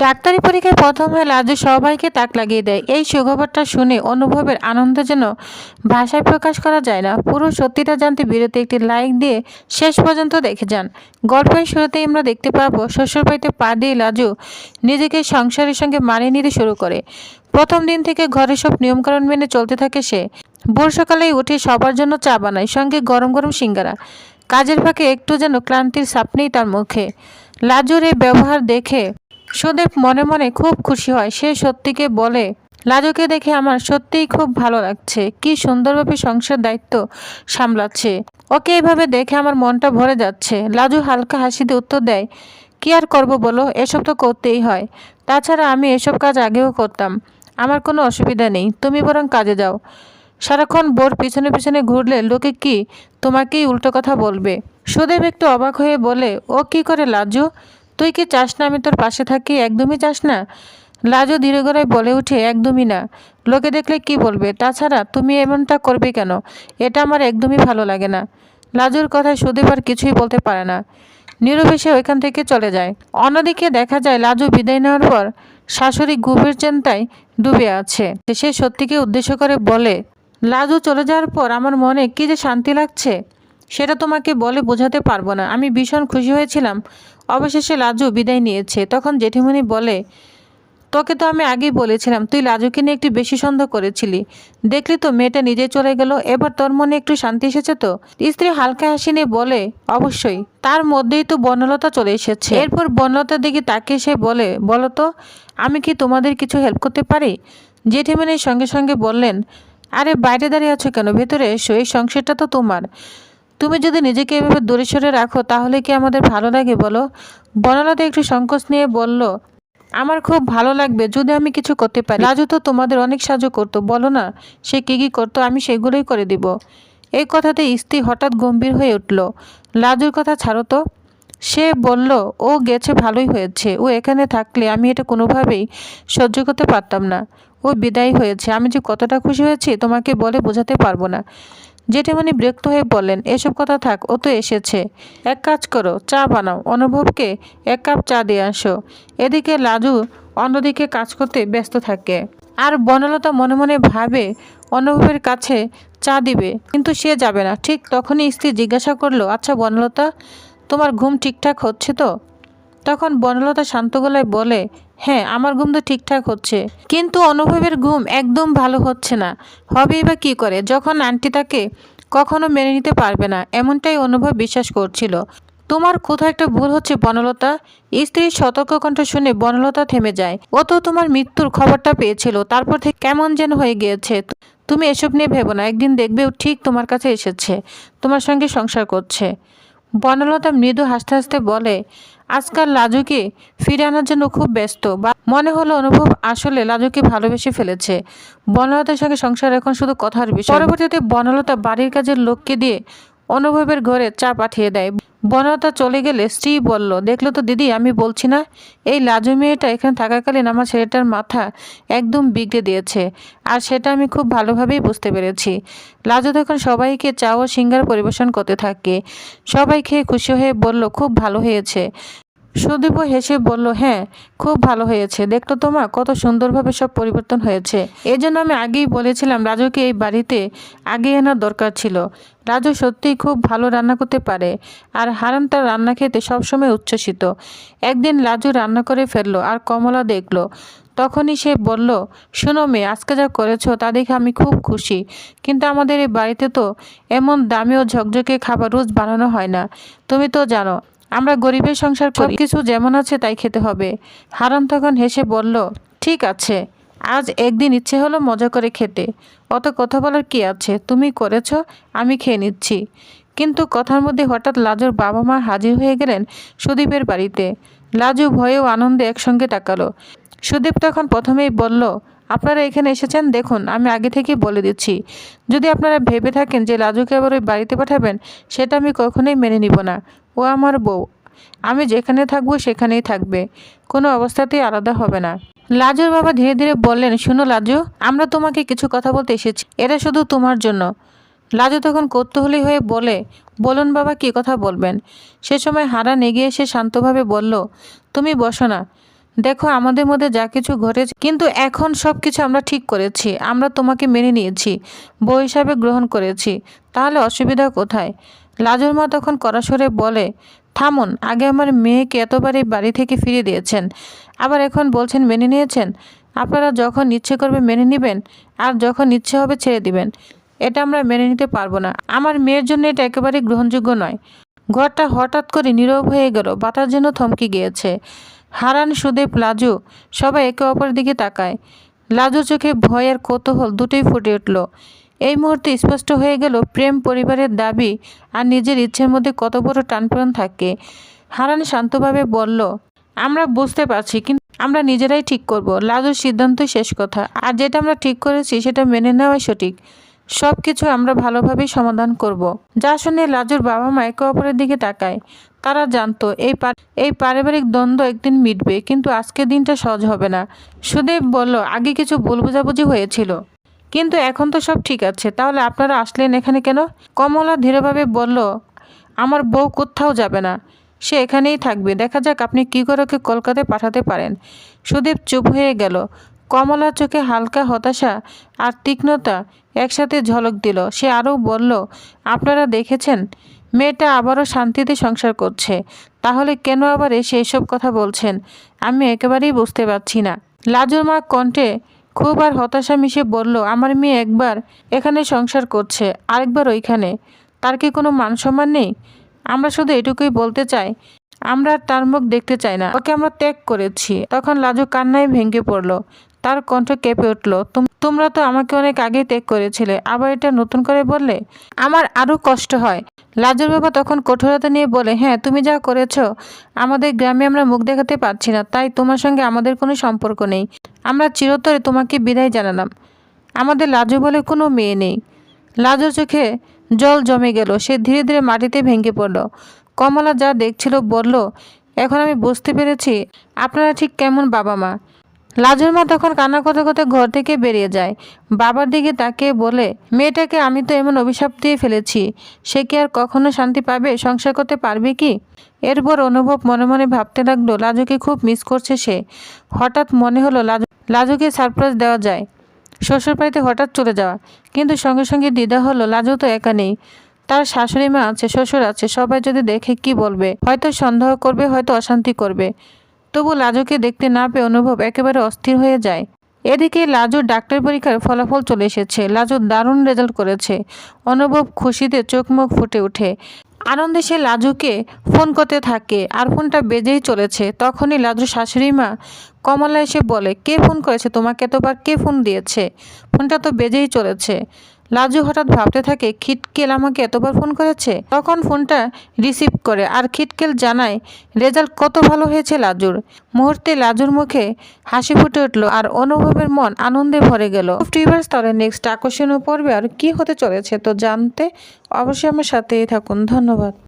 ডাক্তারি পরীক্ষায় প্রথম হয়ে লাজু সবাইকে তাক লাগিয়ে দেয়। এই সুখবরটা শুনে অনুভবের আনন্দ যেন ভাষায় প্রকাশ করা যায় না। পুরো সত্যিটা জানতে বিরতি একটি লাইক দিয়ে শেষ পর্যন্ত দেখে যান। গল্পের শুরুতেই আমরা দেখতে পাবো শ্বশুরবাড়িতে পা দিয়ে লাজু নিজেকে সংসারের সঙ্গে মানিয়ে নিতে শুরু করে। প্রথম দিন থেকে ঘরে সব নিয়মকানুন মেনে চলতে থাকে সে। ভোর সকালেই উঠে সবার জন্য চা বানায়, সঙ্গে গরম গরম সিঙ্গারা। কাজের ফাঁকে একটু যেন ক্লান্তির সাপ নেই তার মুখে। লাজুর এই ব্যবহার দেখে সুদেব মনে মনে খুব খুশি হয়। সে সত্যিকে বলে, লাজুকে দেখে আমার সত্যিই খুব ভালো লাগছে। কি সুন্দরভাবে সংসার দায়িত্ব সামলাচ্ছে। ওকে এভাবে দেখে আমার মনটা ভরে যাচ্ছে। লাজু হালকা হাসিতে উত্তর দেয়, কি আর করব বলো, এসব তো করতেই হয়। তাছাড়া আমি এসব কাজ আগেও করতাম। আমার কোনো অসুবিধা নেই, তুমি বরং কাজে যাও। সারাক্ষণ বোর পিছনে পিছনে ঘুরলে লোকে কি তোমাকেই উল্টো কথা বলবে? সুদেব একটু অবাক হয়ে বলে, ও কি করে লাজু? তুই কি চাস না আমি তোর পাশে থাকি? একদমই চাস না। লাজু ধীরে গলায় বলে উঠে একদমই না। লোকে দেখলে কি বলবে? তাছাড়া তুমি এমনটা করবে কেন? এটা আমার একদমই ভালো লাগে না। লাজুর কথায় সুদীপ আর কিছুই বলতে পারে না। নীরবে সে ওইখান থেকে চলে যায়। অন্যদিকে দেখা যায়, লাজু বিদায় নেওয়ার পর শাশুড়ি গভীর চিন্তায় ডুবে আছে। সে সত্যিকে উদ্দেশ্য করে বলে, লাজু চলে যাওয়ার পর আমার মনে কি যে শান্তি লাগছে? সেটা তোমাকে বলে বোঝাতে পারব না। আমি ভীষণ খুশি হয়েছিলাম। অবশেষে লাজু বিদায় নিয়েছে। তখন জেঠিমণি বলে, তোকে তো আমি আগেই বলেছিলাম, তুই লাজুকে নিয়ে একটু বেশি সন্দেহ করেছিলি। দেখলি তো মেয়েটা নিজে চলে গেল, এবার তোর মনে একটু শান্তি এসেছে তো? স্ত্রী হালকা হাসি নিয়ে বলে, অবশ্যই। তার মধ্যেই তো বনলতা চলে এসেছে। এরপর বনলতার দিকে তাকে সে বলে বলো তো আমি কি তোমাদের কিছু হেল্প করতে পারি? জেঠিমণির সঙ্গে সঙ্গে বললেন, আরে বাইরে দাঁড়িয়ে আছো কেন? ভেতরে এসো, এই সংসারটা তো তোমার। তুমি যদি নিজেকে এভাবে দূরে সরে রাখো, তাহলে কি আমাদের ভালো লাগে বলো? বনলতা একটু সংকোচ নিয়ে বলল, আমার খুব ভালো লাগবে যদি আমি কিছু করতে পারি। রাজু তো তোমাদের অনেক সাহায্য করতো, বলো না, সে কী কী করতো আমি সেগুলোই করে দিব। এই কথাতে স্ত্রী হঠাৎ গম্ভীর হয়ে উঠল। লাজুর কথা ছাড়ো তো। সে বলল, ও গেছে, ভালোই হয়েছে। ও এখানে থাকলে আমি এটা কোনোভাবেই সহ্য করতে পারতাম না। ও বিদায় হয়েছে। আমি যে কতটা খুশি হয়েছি তোমাকে বলে বোঝাতে পারব না। জেঠিমণি বিরক্ত হয়ে বললেন, এসব কথা থাক, ও তো এসেছে। এক কাজ করো, চা বানাও। অনুভবকে এক কাপ চা দিয়ে আসো। এদিকে লাজু অন্যদিকে কাজ করতে ব্যস্ত থাকে। আর বনলতা মনে মনে ভাবে অনুভবের কাছে চা দিবে, কিন্তু সে যাবে না। ঠিক তখনই স্ত্রী জিজ্ঞাসা করল আচ্ছা বনলতা, তোমার ঘুম ঠিকঠাক হচ্ছে তো? তখন বনলতা শান্ত গলায় বলে হ্যাঁ আমার ঘুম তো ঠিকঠাক হচ্ছে। কিন্তু অনুভবের ঘুম একদম ভালো হচ্ছে না। হবেই বা কী করে? যখন আন্টি তাকে কখনো মেনে নিতে পারবে না, এমনটাই অনুভব বিশ্বাস করছিল। তোমার কোথাও একটা ভুল হচ্ছে বনলতা? স্ত্রীর সতর্ক কণ্ঠ শুনে বনলতা থেমে যায়। ও তো তোমার মৃত্যুর খবরটা পেয়েছিল। তারপর থেকে কেমন যেন হয়ে গিয়েছে। তুমি এসব নিয়ে ভেবো না। একদিন দেখবে ও ঠিক তোমার কাছে এসেছে। তোমার সঙ্গে সংসার করছে। বনলতা মৃদু হাসতে হাসতে বলে, আজকাল লাজুকে ফিরে আনার জন্য খুব ব্যস্ত। বা মনে হলো অনুভব আসলে লাজুকে ভালোবেসে ফেলেছে। বনলতার সঙ্গে সংসার এখন শুধু কথার বিষয়। পরবর্তীতে বনলতা বাড়ির কাজের লোককে দিয়ে অনুভবের ঘরে চা পাঠিয়ে দেয়। বনলতা চলে গেলে স্ত্রী বলল, দেখল তো দিদি, আমি বলছি না, এই লাজু মেয়েটা এখানে থাকাকালীন আমার ছেলেটার মাথা একদম বিগড়ে দিয়েছে, আর সেটা আমি খুব ভালোভাবেই বুঝতে পেরেছি। লাজু তখন সবাইকে চা ও সিঙ্গার পরিবেশন করতে থাকে। সবাই খেয়ে খুশি হয়ে বলল, খুব ভালো হয়েছে। সুদীপ হেসে বলল হ্যাঁ খুব ভালো হয়েছে। দেখল তোমা কত সুন্দরভাবে সব পরিবর্তন হয়েছে। এই জন্য আমি আগেই বলেছিলাম, রাজুকে এই বাড়িতে আগে আনার দরকার ছিল। রাজু সত্যিই খুব ভালো রান্না করতে পারে। আর হারান তার রান্না খেতে সবসময় উচ্ছ্বসিত। একদিন লাজু রান্না করে ফেলল আর কমলা দেখল। তখনই সে বলল, শোনো মেয়ে, আজকে যা করেছ তা দেখে আমি খুব খুশি। কিন্তু আমাদের এই বাড়িতে তো এমন দামি ও ঝকঝকে খাবার রোজ বানানো হয় না। তুমি তো জানো আমরা গরিবের সংসার করি। কিছু যেমন আছে তাই খেতে হবে। হারান তখন হেসে বলল, ঠিক আছে, আজ একদিন ইচ্ছে হলো মজা করে খেতে। অত কথা বলার কি আছে? তুমি করেছ, আমি খেয়ে নিচ্ছি। কিন্তু কথার মধ্যে হঠাৎ লাজুর বাবা মা হাজির হয়ে গেলেন সুদীপের বাড়িতে। লাজু ভয়ে ও আনন্দে একসঙ্গে তাকালো। সুদীপ তখন প্রথমেই বলল আপনারা এখানে এসেছেন, দেখুন, আমি আগে থেকেই বলে দিচ্ছি। যদি আপনারা ভেবে থাকেন যে লাজুকে আবার ওই বাড়িতে পাঠাবেন, সেটা আমি কখনোই মেনে নিব না। ও আমার বউ। আমি যেখানে থাকব, সেখানেই থাকবে। কোনো অবস্থাতেই আলাদা হবে না। লাজুর বাবা ধীরে ধীরে বললেন, শুনো লাজু, আমরা তোমাকে কিছু কথা বলতে এসেছি। এটা শুধু তোমার জন্য। লাজু তখন কৌতূহলী হয়ে বলে, বলুন বাবা, কী কথা বলবেন? সে সময় হারান এগিয়ে এসে শান্তভাবে বলল, তুমি বসো না। দেখো, আমাদের মধ্যে যা কিছু ঘটেছে, কিন্তু এখন সব কিছু আমরা ঠিক করেছি, আমরা তোমাকে মেনে নিয়েছি, বউ হিসাবে গ্রহণ করেছি, তাহলে অসুবিধা কোথায়? লাজুর মা তখন কড়াসরে বলে, থামুন, আগে আমার মেয়েকে এতবার এই বাড়ি থেকে ফিরিয়ে দিয়েছেন, আবার এখন বলছেন মেনে নিয়েছেন? আপনারা যখন ইচ্ছে করবে মেনে নেবেন, আর যখন ইচ্ছে হবে ছেড়ে দিবেন। এটা আমরা মেনে নিতে পারব না। আমার মেয়ের জন্য এটা একেবারেই গ্রহণযোগ্য নয়। ঘরটা হঠাৎ করে নীরব হয়ে গেল, বাতাস যেন থমকে গিয়েছে। হারান সুদেব লাজু সবাই একে অপরের দিকে তাকায়। লাজু চোখে ভয় আর কৌতূহল দুটোই ফুটে উঠল। এই মুহূর্তে স্পষ্ট হয়ে গেল, প্রেম পরিবারের দাবি আর নিজের ইচ্ছের মধ্যে কত বড় টানপ্রাণ থাকে। হারান শান্তভাবে বলল, আমরা বুঝতে পারছি, কিন্তু আমরা নিজেরাই ঠিক করব। লাজুর সিদ্ধান্তই শেষ কথা। আর যেটা আমরা ঠিক করেছি, সেটা মেনে নেওয়াই সঠিক। সব কিছু আমরা ভালোভাবেই সমাধান করব। যা শুনে লাজুর বাবা মা একে অপরের দিকে তাকায়। তারা জানতো? এই এই পারিবারিক দ্বন্দ্ব একদিন মিটবে, কিন্তু আজকের দিনটা সহজ হবে না। সুদেব বলল, আগে কিছু ভুল বোঝাবুঝি হয়েছিল। কিন্তু এখন তো সব ঠিক আছে। তাহলে আপনারা আসলেন এখানে কেন? কমলা ধীরভাবে বলল, আমার বউ কোথাও যাবে না। সে এখানেই থাকবে। দেখা যাক আপনি কী করে ওকে কলকাতায় পাঠাতে পারেন। সুদীপ চুপ হয়ে গেল। কমলা চোখে হালকা হতাশা আর তীক্ষ্ণতা একসাথে ঝলক দিল। সে আরও বলল, আপনারা দেখেছেন? মেয়েটা আবারও শান্তিতে সংসার করছে। তাহলে কেন আবার এসে এসব কথা বলছেন? আমি একেবারেই বুঝতে পারছি না। লাজুর মা কণ্ঠে খুব আর হতাশা মিশে বলল, আমার মেয়ে একবার এখানে সংসার করছে, আরেকবার ওইখানে। তার কি কোনো মান সম্মান নেই? আমরা শুধু এটুকুই বলতে চাই, আমরা তার মুখ দেখতে চাই না। ওকে আমরা ত্যাগ করেছি তখন লাজু কান্নায় ভেঙে পড়ল। তার কণ্ঠ কেঁপে উঠল তোমরা তো আমাকে অনেক আগে ত্যাগ করেছিলে, আবার এটা নতুন করে বললে? আমার আরও কষ্ট হয়। লাজুর বাবা তখন কঠোরতা নিয়ে বলে হ্যাঁ তুমি যা করেছ, আমাদের গ্রামে আমরা মুখ দেখাতে পারছি না, তাই তোমার সঙ্গে আমাদের কোনো সম্পর্ক নেই। আমরা চিরতরে তোমাকে বিদায় জানালাম। আমাদের লাজু বলে কোনো মেয়ে নেই লাজুর চোখে জল জমে গেল। সে ধীরে ধীরে মাটিতে ভেঙে পড়ল। কমলা যা দেখছিল বলল, এখন আমি বুঝতে পেরেছি, আপনারা ঠিক কেমন বাবা মা লাজুর মা তখন কান্না করতে করতে ঘর থেকে বেরিয়ে যায়। বাবার দিকে তাকে বলে, মেয়েটাকে আমি তো এমন অভিশাপ দিয়ে ফেলেছি। সে কি আর কখনো শান্তি পাবে? সংসার করতে পারবে কি? এরপর অনুভব মনে মনে ভাবতে লাগল, লাজুকে খুব মিস করছে সে। হঠাৎ মনে হলো লাজু, লাজুকে সারপ্রাইজ দেওয়া যায়। শ্বশুর বাড়িতে হঠাৎ চলে যাওয়া। কিন্তু সঙ্গে সঙ্গে দ্বিধা হলো, লাজু তো একা নেই। তার শাশুড়ি মা আছে, শ্বশুর আছে, সবাই যদি দেখে কি বলবে? হয়তো সন্দেহ করবে, হয়তো অশান্তি করবে। তবু লাজুকে দেখতে না পেয়ে অনুভব একেবারে অস্থির হয়ে যায়। এদিকে লাজুর ডাক্তার পরীক্ষার ফলাফল চলে এসেছে। লাজু দারুণ রেজাল্ট করেছে। অনুভব খুশিতে চোখ মুখ ফুটে ওঠে। আনন্দে সে লাজুকে ফোন করতে থাকে আর ফোনটা বেজেই চলেছে। তখনই লাজুর শাশুড়ি মা কমলা এসে বলে, কে ফোন করেছে? তোমাকে এতবার কে ফোন দিয়েছে? ফোনটা তো বেজেই চলেছে। লাজু হঠাৎ ভাবতে থাকে, খিটকেল আমাকে এতবার ফোন করেছে? তখন ফোনটা রিসিভ করে আর খিটকেল জানায়, রেজাল্ট কত ভালো হয়েছে লাজুর? মুহূর্তে লাজুর মুখে হাসি ফুটে উঠল আর অনুভবের মন আনন্দে ভরে গেল। টিভার তাহলে নেক্সট আকর্ষণীয় পর্বে আর কি হতে চলেছে তো জানতে অবশ্যই আমার সাথেই থাকুন। ধন্যবাদ।